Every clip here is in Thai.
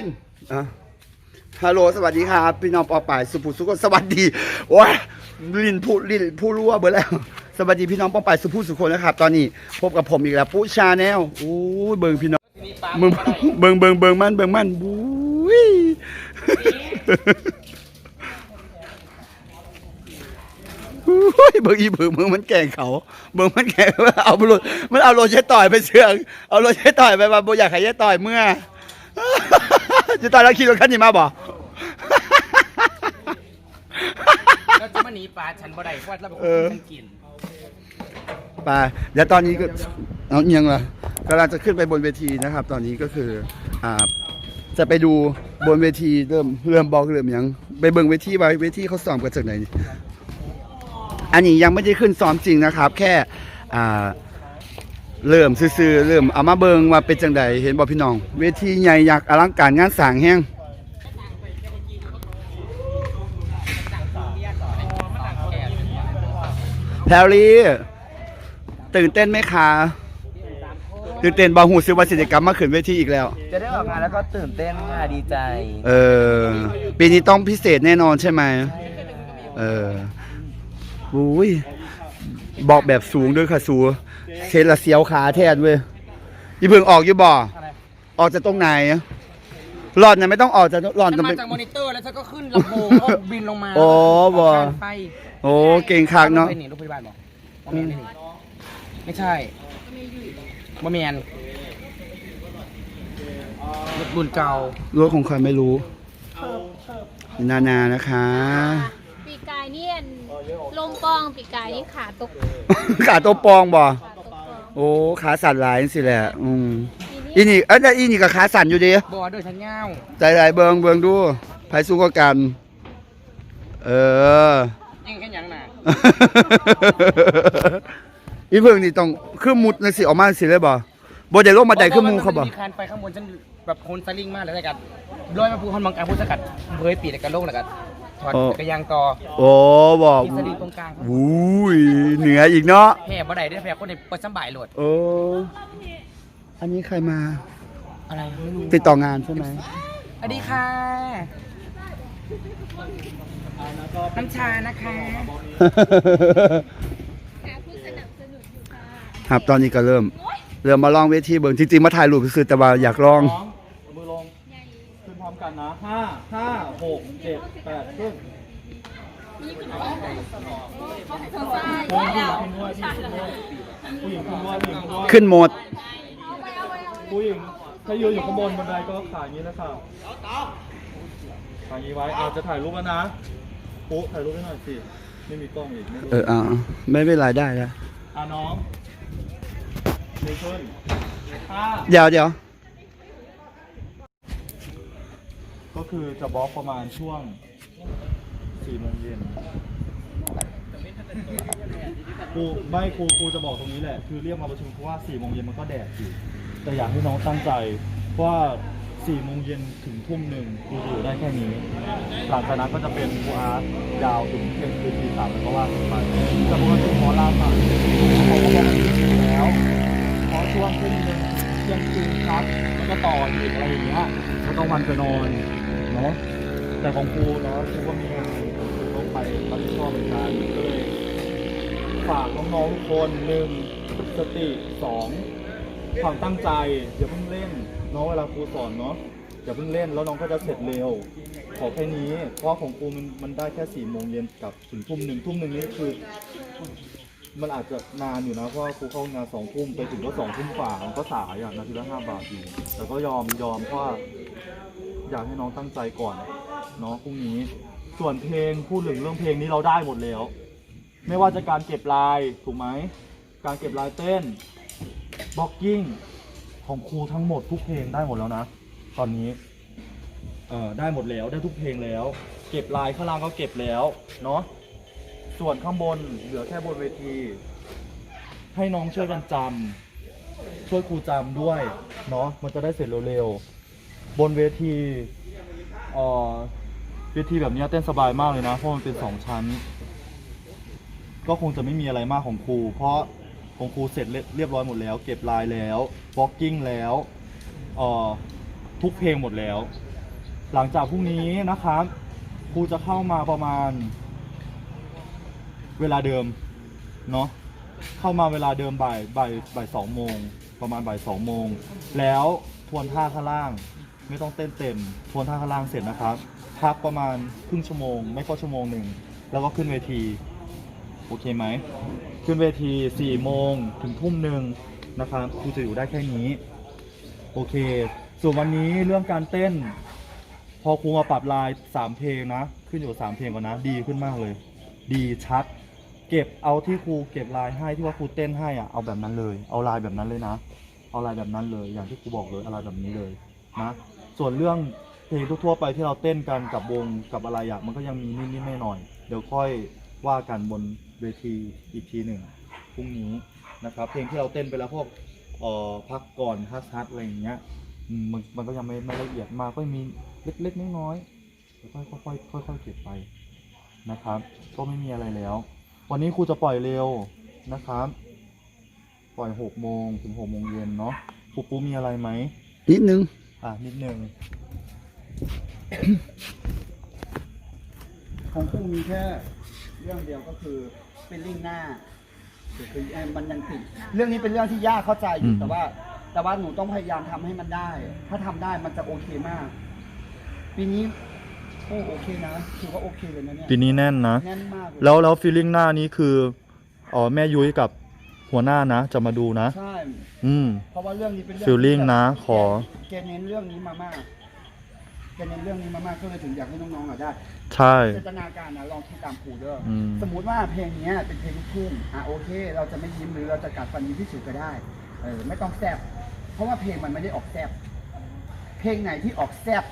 นอะฮัลโหลสวัสดีครับ พี่น้องปอป่ายสุภูสุขสวัสดีโอ้ยลินพูลินพูรั่วเบอร์แล้ว สวัสดีพี่น้องปอป่ายสุภูสุขนะครับ ตอนนี้พบกับผมอีกแล้วปูชาแนลโอ้ยเบิ่งพี่น้องเบิ่งเบิ่งเบิ่งเบิงมันเบิ่งมันบุ้ยอุ้ยเบิ่งอีเบิงเบิงมันแกล้งเขา เบิ่งมันแกล้งเอาโรถมันเอาโรถใช้ต่อยไปเสืองเอาโรถใช้ต่อยไปมาบ่อยากให้ใช้ต่อยเมื่อ จะต่อยแล้วขี่รถคันนี้มาบ่เราจะมาหนีปลาฉันบ่ได้เพราะว่าเราเป็นคเอนอ ฉันกิน ไปเดี๋ยวตอนนี้ก็เอาเอียงละกำลังจะขึ้นไปบนเวทีนะครับ ตอนนี้ก็คืออ่าจะไปดูบนเวทีเริ่มเริ่มบอกเริ่มหยังไปเบิ่งเวทีว่าเวทีเขาซ้อมกันจากไหนอันนี้ยังไม่ได้ขึ้นซ้อมจริงนะครับ แค่อ่า เริ่มซื่อๆเริ่มเอามาเบิงว่าเป็นจังใดเห็นบอกพี่น้อง เวทีใหญ่ยักษ์อลังการงานสร้างแห้งแพรลี่ ตื่นเต้นไหมคะตื่นเต้นบอหูซื้อวัสิกรรมมาขึ้นเวทีอีกแล้ว จะได้ออกงานแล้วก็ตื่นเต้นค่ะดีใจ เออ ปีนี้ต้องพิเศษแน่นอนใช่ไหมเอออุ้ยบอกแบบสูงด้วยค่ะสู เชนละเสียวขาแทนเว้ยอีเพิ่งออกอยู่บ่ออะไร ออกจากตรงไหนหลอดเนี่ยไม่ต้องออกจากหลอดฉันจะมาเป็น จากมอนิเตอร์แล้วฉันก็ขึ้นลำโพงก็บินลงมาโอ้บ่ออกทางไฟโอ้เก่งคักเนาะ ไปหนีโรงพยาบาลบอกบ่แมนนี่ไม่ใช่บ่แมนรถรุ่นเก่ารถของใครไม่รู้ นานานะคะ ปีกายนี่อันลมปองปีกายนี่ขาตก ขาตัวปองบ่ขาตกปอง โอ้ขาสั่นหลายสิแหละอืมปีอีนี่เอ้ยแต่อีนี่ก็ขาสั่นอยู่ดีบอด้วยฉันเงาใจไหลเบิงเบิงดูไผสู้ก็กัน เออ ยังแค่ยังน่ะอีเพิ่งนี่ต้องคือมุดในสิออกมาสิเลยบ่บ่ได้ลงมาได้คือหมูเขาบ่มีคานไปข้างบนฉันแบบโคนสลิงมากเลยแล้วกันลอยมาภูคอนบังการพูดสกัดเบยปีกแล้วกันโลกแล้วกัน ถอดกระยางต่อโอ้บ่มีสลิงตรงกลางครับอุ้ยเหนืออีกเนาะแพ้บ่ได้ได้อแพ้คนในประจำบ่ายโหลดโอ้อันนี้ใครมาอะไรไม่รู้ติดต่องานใช่ไหมสวัสดีค่ะน้ำชานะคะหาผู้สนับสนุนอยู่ค่ะครับตอนนี้ก็เริ่ม เริ่มมาลองเวทีเบิ่งจริงๆมาถ่ายรูปคือแต่ว่าอยากลองสองมือลง ขึ้นพร้อม กันนะห้าห้าหกเจ็ดแปดขึ้นผู้หญิงขึ้นด้วยผู้หญิงขึ้นด้วยผู้หญิงขึ้นด้วยขึ้นโหมด ผู้หญิงถ้ายืนอยู่ข้างบนบันไดก็ขาอย่างนี้นะครับขาอย่างนี้ไว้เอาจะถ่ายรูปแล้วนะปุ๊ถ่ายรูปให้หน่อยสิไม่มีกล้องอีกไม่รู้เอออ่าไม่เป็นไรได้แล้วอะน้องมือขึ้นห้า เดี๋ยวเดี๋ยว ก็คือจะบล็อกประมาณช่วงสี่โมงเย็นครูไม่ครูครูจะบอกตรงนี้แหละ คือเรียกมาประชุมเพราะว่าสี่โมงเย็นมันก็แดดอยู่แต่อยากให้น้องตั้งใจว่าสี่โมงเย็นถึงทุ่มหนึ่งครูอยู่ได้แค่นี้ หลังจากนั้นก็จะเป็นครูอาร์ตยาวถึงเที่ยงคืนตีสามแล้วก็ว่าไปแต่ปกติหมอลำอะเขาก็บอกแล้วพราะช่วงทุ่มหนึ่งเที่ยงคืนครับแล้วก็ต่ออีกอะไรอย่างเงี้ยแล้วก็วันจะนอน นาะแต่ของครูเนาะครูก็มีงานต้องไปรับผิดชอบเหมือนกันก็เลยฝากน้องๆทุกคนหนึ่งสติสองความตั้งใจอย่าเพิ่งเล่นเนาะเวลาครูสอนเนาะอย่าเพิ่งเล่นแล้วน้องก็จะเสร็จเร็ว ขอแค่นี้ เพราะของครูมันมันได้แค่สี่โมงเย็นกับถึงทุ่มหนึ่งทุ่มหนึ่งนี่คือ มันอาจจะนานอยู่นะเพราะว่าครูเข้างานสองทุ่มไปถึงก็สองทุ่มฝ่ามันก็สายอะนาทีละห้าบาทอยู่แต่ก็ยอมยอมเพราะว่า อยากให้น้องตั้งใจก่อนเนาะพรุ่งนี้ ส่วนเพลงพูดถึงเรื่องเพลงนี้เราได้หมดแล้ว ไม่ว่าจะการเก็บลายถูกไหมการเก็บลายเต้นบล็อกกิ้งของครูทั้งหมดทุกเพลงได้หมดแล้วนะ ตอนนี้เออได้หมดแล้วได้ทุกเพลงแล้ว เก็บลายข้างล่างก็เก็บแล้วเนาะส่วนข้างบนเหลือแค่บนเวที ให้น้องช่วยกันจำช่วยครูจำด้วยเนาะมันจะได้เสร็จเร็วๆ บนเวทีเอ่อเวทีแบบเนี้ยเต้นสบายมากเลยนะ เพราะมันเป็นสองชั้น ก็คงจะไม่มีอะไรมากของครู เพราะของครูเสร็จเรียบร้อยหมดแล้ว เก็บลายแล้วบล็อกกิ้งแล้วเอ่อทุกเพลงหมดแล้ว หลังจากพรุ่งนี้นะครับครูจะเข้ามาประมาณ เวลาเดิมเนาะเข้ามาเวลาเดิมบ่ายบ่ายบ่ายสองโมงประมาณบ่ายสองโมงแล้วทวนท่าข้างล่าง ไม่ต้องเต้นเต็มทวนท่าข้างล่างเสร็จนะครับพักประมาณครึ่งชั่วโมง ไม่ก็ชั่วโมงหนึ่งแล้วก็ขึ้นเวที โอเคไหม ขึ้นเวที4ี่โมงถึงทุ่มหนึ่งนะครับครูจะอยู่ได้แค่นี้ โอเค ส่วนวันนี้เรื่องการเต้น พอครูมาปรับลายสามเพลงนะ ขึ้นอยู่กับสามเพลงก่อนนะ ดีขึ้นมากเลย ดีชัด เก็บเอาที่ครูเก็บลายให้ที่ว่าครูเต้นให้อะเอาแบบนั้นเลย เอาลายแบบนั้นเลยนะ เอาลายแบบนั้นเลย อย่างที่ครูบอกเลยเอาลายแบบนี้เลยนะ ส่วนเรื่องเพลงทั่วๆไปที่เราเต้นกันกับวงกับอะไรอะมันก็ยังมีนิดๆหน่อยๆเดี๋ยวค่อยว่ากันบนเวทีอีกทีหนึ่งพรุ่งนี้นะครับ เพลงที่เราเต้นไปแล้วพวกเอ่อพักก่อนฮัสฮัสอะไรอย่างเงี้ยอืมมันมันก็ยังไม่ไม่ละเอียดมากก็มีเล็กๆน้อยๆค่อยๆค่อยๆค่อยๆเก็บไปนะครับ ก็ไม่มีอะไรแล้ว วันนี้ครูจะปล่อยเร็วนะครับ ปล่อยหกโมงถึงหกโมงเย็นเนาะครูปูมีอะไรไหมนิดนึง อะนิดนึงของคู่มีแค่เรื่องเดียวก็คือเป็นลิงหน้าคือแอมมันยังติดเรื่องนี้เป็นเรื่องที่ยากเข้าใจอยู่อืมแต่ว่า แต่ว่าหนูต้องพยายามทำให้มันได้ ถ้าทำได้มันจะโอเคมาก ปีนี้โอ้โอเคนะถือว่าโอเคเลยนะเนี่ยปีนี้แน่นนะแน่นมากเลยแล้วแล้วฟีลลิ่งหน้านี้คืออ๋อแม่ยุ้ยกับ หัวหน้านะ จะมาดูนะ ใช่ อืม เพราะว่าเรื่องนี้เป็นเรื่อง Feeling ที่แบบนะขอ แกเน้นเรื่องนี้มามากแกเน้นเรื่องนี้มามากก็เลยถึงอยากให้น้องๆอะได้ ใช่ เจตนาการนะลองคิดตามครูเด้ออม สมมุติว่าเพลงเนี้ยเป็นเพลงลูกทุ่งอะโอเค เราจะไม่ยิ้มหรือเราจะกัดฟันยิ้มที่สุดก็ได้เออไม่ต้องแซบเพราะว่าเพลงมันไม่ได้ออกแซบเพลงไหนที่ออกแซบ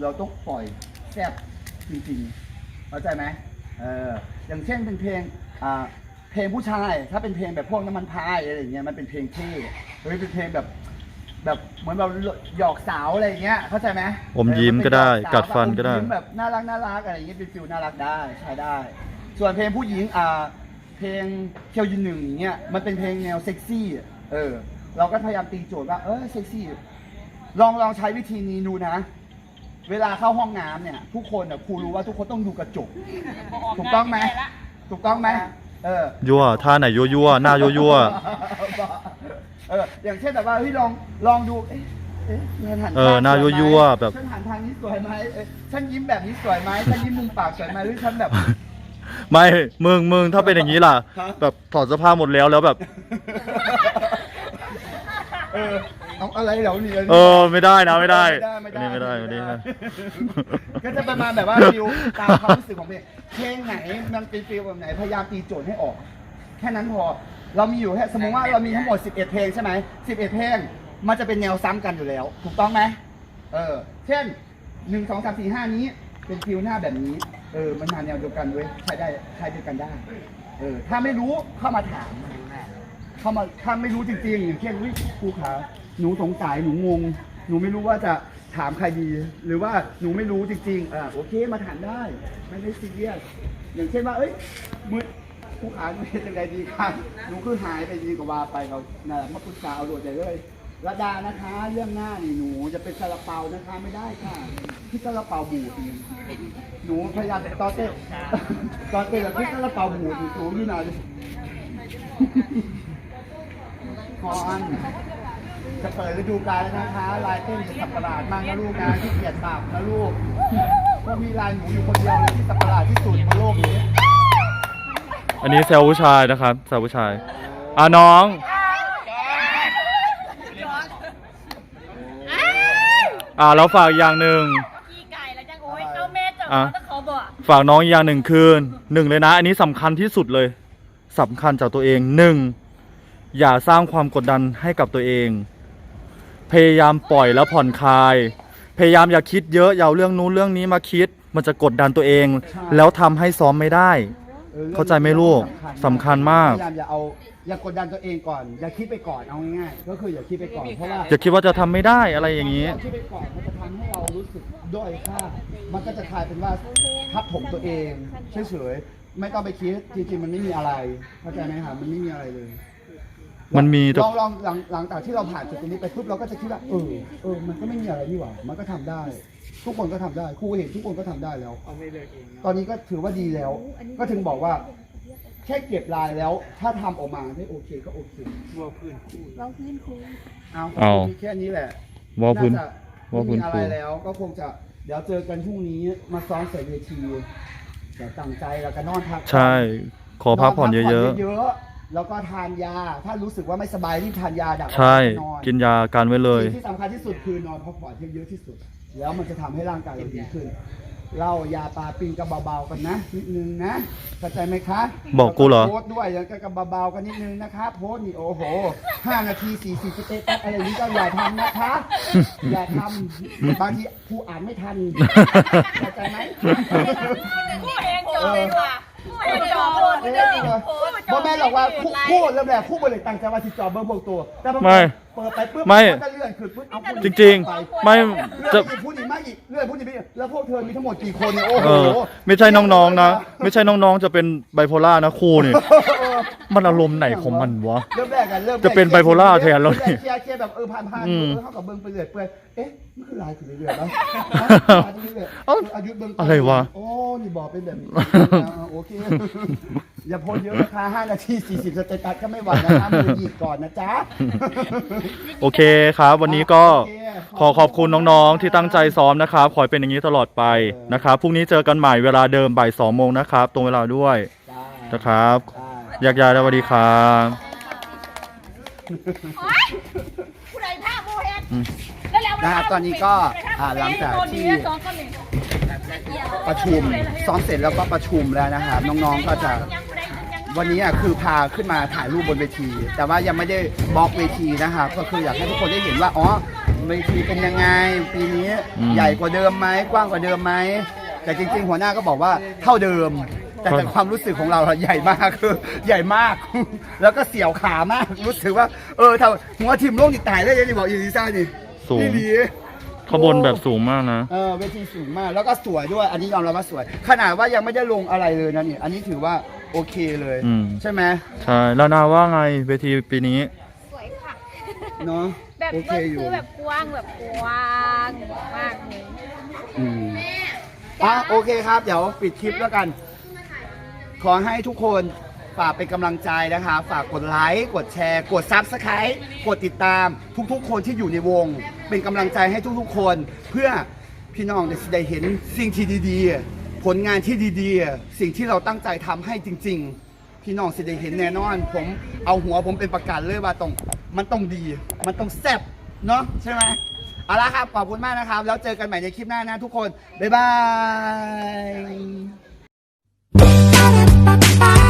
เราต้องปล่อยแซบจริงๆเข้าใจไหมเอออย่างเช่นเป็นเพลงอ่า เพลงผู้ชาย ถ้าเป็นเพลงแบบพวกน้ำมันพายอะไรอย่างเงี้ยมันเป็นเพลงเท่หรือเป็นเพลงแบบ แบบเหมือนเราหยอกสาวอะไรอย่างเงี้ยเข้าใจไหมอมยิ้มก็ได้เออมันเป็นหยอสาวกัดฟันก็ได้อมยิ้มแบบน่ารักน่ารักอะไรอย่างเงี้ยเป็นฟิลน่ารักได้ใช้ได้ ส่วนเพลงผู้หญิงอ่าเพลงเคียวยืนหนึ่งอย่างเงี้ยมันเป็นเพลงแนวเซ็กซี่อะเออ เราก็พยายามตีโจทย์ว่าเออเซ็กซี่ลองลองใช้วิธีนี้ดูนะ เวลาเข้าห้องน้ำเนี่ย ทุกคนอะครูรู้ว่าทุกคนต้องดูกระจก ถูกต้องไหมถูกต้องไหม เออยั่วท่าไหนยั่วยั่วหน้ายั่วยั่วเอออย่างเช่นแบบว่าเฮ้ยลองลองดูเอ๊ะเอ๊ะฉันหันเออหน้าทงสยั่วๆไหมแบบ ฉันหันทางนี้สวยไหมเอ๊ะฉันยิ้มแบบนี้สวยไหมฉันยิ้มมุมปากสวยไหมหรือฉันแบบ ไม่มึงมึงถ้าเป็นอย่างนี้ล่ะ ฮะ แบบถอดเสื้อผ้าหมดแล้วแล้วแบบ เออเอาอะไรเหล่านี้เออไม่ได้นะไม่ได้ไม่อันนี้ไม่ได้ไม่อันนี้ได้นะก็จะประมาณแบบว่าฟิลตามความรู้สึกของเพลง เพลงไหนมันเป็นฟิลแบบไหนพยายามตีโจทย์ให้ออก แค่นั้นพอเรามีอยู่แค่สมมติว่าเรามีทั้งหมด 11 เพลงใช่ไหม11 เพลงมันจะเป็นแนวซ้ำกันอยู่แล้ว ถูกต้องไหมเออ เช่น1 2 3 4 5นี้เป็นฟิลหน้าแบบนี้ เออ มันมาแนวเดียวกันเว้ยใช้ได้ใช้ด้วยกันได้ เออ ถ้าไม่รู้เข้ามาถาม เข้ามาถ้าไม่รู้จริงๆอย่างเช่นวิครูขาหนูสงสัยหนูงง หนูไม่รู้ว่าจะ ถามใครดี หรือว่าหนูไม่รู้จริงๆอ่าโอเคมาถามได้ ไม่ได้ซีเรียสอย่างเช่นว่า เอ้ยมือครูขาหนูเป็นยังไงดีครับหนูคือหายไปดีกว่าว่าไปเราน่ะมาปรึกษาเอาโดดใหญ่เลยระดานะคะ เรื่องหน้านี่หนูจะเป็นซาลาเปานะคะไม่ได้ค่ะที่ซาลาเปาบูดนี่หนูพยายามแต่ตอนเต้นตอนเต้นแล้วที่ซาลาเปาบูดหนูอยู่ไหนพร จะเปิดฤดูกาลแล้วนะคะ ลายเต้นจะสับประหลาดมากนะลูกนะที่เกียดตับนะลูกก็มีลายหนูอยู่คนเดียวเลยที่สับประหลาดที่สุดบนโลกนี้อันนี้แซวผู้ชายนะครับแซวผู้ชายอะน้อง อ่าแล้วฝากอย่างหนึ่งขี้ไก่แล้วจังโอ้ยเข้าแม่เจออะเขาจะขอบอกฝากน้องอีกอย่างหนึ่งคือหนึ่งเลยนะ อันนี้สำคัญที่สุดเลยสำคัญจากตัวเองหนึ่งอย่าสร้างความกดดันให้กับตัวเอง พยายามปล่อยแล้วผ่อนคลาย พยายามอย่าคิดเยอะอย่าเอาเรื่องนู้นเรื่องนี้มาคิด มันจะกดดันตัวเอง แล้วทำให้ซ้อมไม่ได้ ออเข้าใจไหมลูกสำคัญมาก พยายามอย่าเอาอย่ากดดันตัวเองก่อน อย่าคิดไปก่อนเอาง่ายๆก็คืออย่าคิดไปก่อนเพราะว่าอย่าคิดว่าจะทำไม่ได้อะไรอย่างนี้นี้คิดไปก่อนมันจะทำให้เรารู้สึกด้อยค่ามันก็จะกลายเป็นว่าทับถมตัวเองเฉยๆไม่ต้องไปคิดจริงๆมันไม่มีอะไรเข้าใจไหมครับมันไม่มีอะไรเลย มันมีแต่ ลองลองหลังหลังจากที่เราผ่านจุดตรงนี้ไปปุ๊บเราก็จะคิดว่าเออเออมันก็ไม่มีอะไรนี่หว่ามันก็ทำได้ ทุกคนก็ทำได้ครูเห็นทุกคนก็ทำได้แล้วตอนนี้ก็ถือว่าดีแล้ว ก็ถึงบอกว่าแค่เก็บลายแล้ว ถ้าทำออกมาได้โอเคก็โอเคเราพื้นครูเอาเอา มีแค่นี้แหละวอลพื้น น่าจะวอลพื้ไม่นมีอะครูไรแล้ว ก็คงจะเดี๋ยวเจอกันพรุ่งนี้มาซ้อมใส่เวทีแต่ตั้งใจแล้วก็นอนพัก ใช่ ขอพักผ่อนเยอะนนเยอะๆ แล้วก็ทานยา ถ้ารู้สึกว่าไม่สบายรีบทานยาดับๆใช่ นอนกินยาการไว้เลย สิ่งที่สำคัญที่สุดคือนอนพักผ่อนให้เยอะที่สุด แล้วมันจะทำให้ร่างกายเราดีขึ้นเหล่ายาปลาปิงก็เบาๆกันนะนิดนึงนะเข้าใจไหมคะบอกกูเหรอโพสต์ด้วยแล้วก็เบาๆกันนิดนึงนะคะโพสต์นี่โอ้โหห้านาทีสี่สิบสเตตัสอะไรนี้ก็อย่าทำนะคะอย่าทำบางทีผู้อ่านไม่ทันเข้าใจไหมผู้เองจอเลยว่ะ ผู้เองจอเออบ่แม่นหรอกว่าคู่คู่เริ่มแรกคู่บริตั้งใจว่าสิจอเบอร์พวกตัว แต่พอไม่เปิดไปปุ๊บไม่ นก็เลื่อนขึ้นปุ๊บเอาผู้หจญิริง ไปๆ ไม่เลื่จะอนอีกพูดอีกมากอีกเลื่อนพูดอีกไม่อีกแล้วพวกเธอมีทั้งหมดกี่คนเนี่ยโอ้เอโหอไม่ใช่น้องๆนะ ไม่ใช่น้องๆ จะเป็นไบโพล่านะครูนี่ มันอารมณ์ไหนของมันวะ เริ่มแรกกันเริ่มแรกจะเป็นไบโพล่าแทนแล้วนี่เคลียร์เคลียร์แบบเออผ่านผ่านอืมเออเข้ากับเบิ้งไปเรื่อยเปื่อยเอ๊ะมันคือลายขึ้นเรื่อยๆแล้วเอ้าอายุเบิ้งปอะไรวะโอ้นี่บอกเป็นแบบนี้อ่าโอเคอย่าโพสเยอะนะคะ5นาที40สเตตัสก็ไม่ไหวนะคะมือหยิบก่อนนะจ๊ะ โอเคครับ วันนี้ก็ขอขอบคุณน้องๆ ที่ตั้งใจซ้อมนะครับ ขอให้เป็นอย่างนี้ตลอดไปนะครับพรุ่งนี้เจอกันใหม่เวลาเดิมบ่ายสองโมงนะครับ ตรงเวลาด้วยจ้านะครับ จ้า อยากยายสวัสดีครับผู้ใดท่าโมเฮ็ดอืมนะครับตอนนี้ก็อ่าหลังจากที่ ประชุมซ้อมเสร็จแล้วก็ประชุมแล้วนะครับน้องๆก็จะ วันนี้อะคือพาขึ้นมาถ่ายรูปบนเวที แต่ว่ายังไม่ได้บล็อกเวทีนะครับก็คืออยากให้ทุกคนได้เห็นว่าอ๋อเวทีเป็นยังไงปีนี้อืม ใหญ่กว่าเดิมไหมกว้างกว่าเดิมไหมแต่จริง ๆ หัวหน้าก็บอกว่าเท่าเดิม แต่ครับแต่ความรู้สึกของเราอะใหญ่มากคือใหญ่มาก แล้วก็เสียวขามากรู้สึกว่า เออถ้าหัวทีมโลกนี่ตายได้ยังนี่บอกอีลิซ่านี่สูง นี่ดี ขบวนแบบสูงมากนะ เออเวทีสูงมากแล้วก็สวยด้วย อันนี้ยอมรับว่าสวย ขนาดว่ายังไม่ได้ลงอะไรเลยนะนี่อันนี้ถือว่าโอเคเลย อืม ใช่ไหมใช่แล้วนาว่าไงเวทีปีนี้ สวยค่ะ เนาะแบบโอเคเบิ้งอยู่คือแบบกว้างแบบกว้างมากเลย อืมอะโอเคครับ เดี๋ยวปิดคลิปแล้วกัน ขอให้ทุกคนฝากเป็นกำลังใจนะคะ ฝากกดไลค์ กดแชร์ กดซับสไครต์กดติดตามทุกๆ คนที่อยู่ในวง เป็นกำลังใจให้ทุกๆ คน เพื่อพี่น้องจะได้เห็นสิ่งที่ดีๆ ผลงานที่ดีๆ สิ่งที่เราตั้งใจทำให้จริง ๆ พี่น้องสิได้เห็นแน่นอน ผมเอาหัวผมเป็นประกันเลยว่าต้องมันต้องดี มันต้องแซ่บเนาะใช่ไหมเอาละครับ ขอบคุณมากนะครับ แล้วเจอกันใหม่ในคลิปหน้านะทุกคน บ๊ายบาย Bye.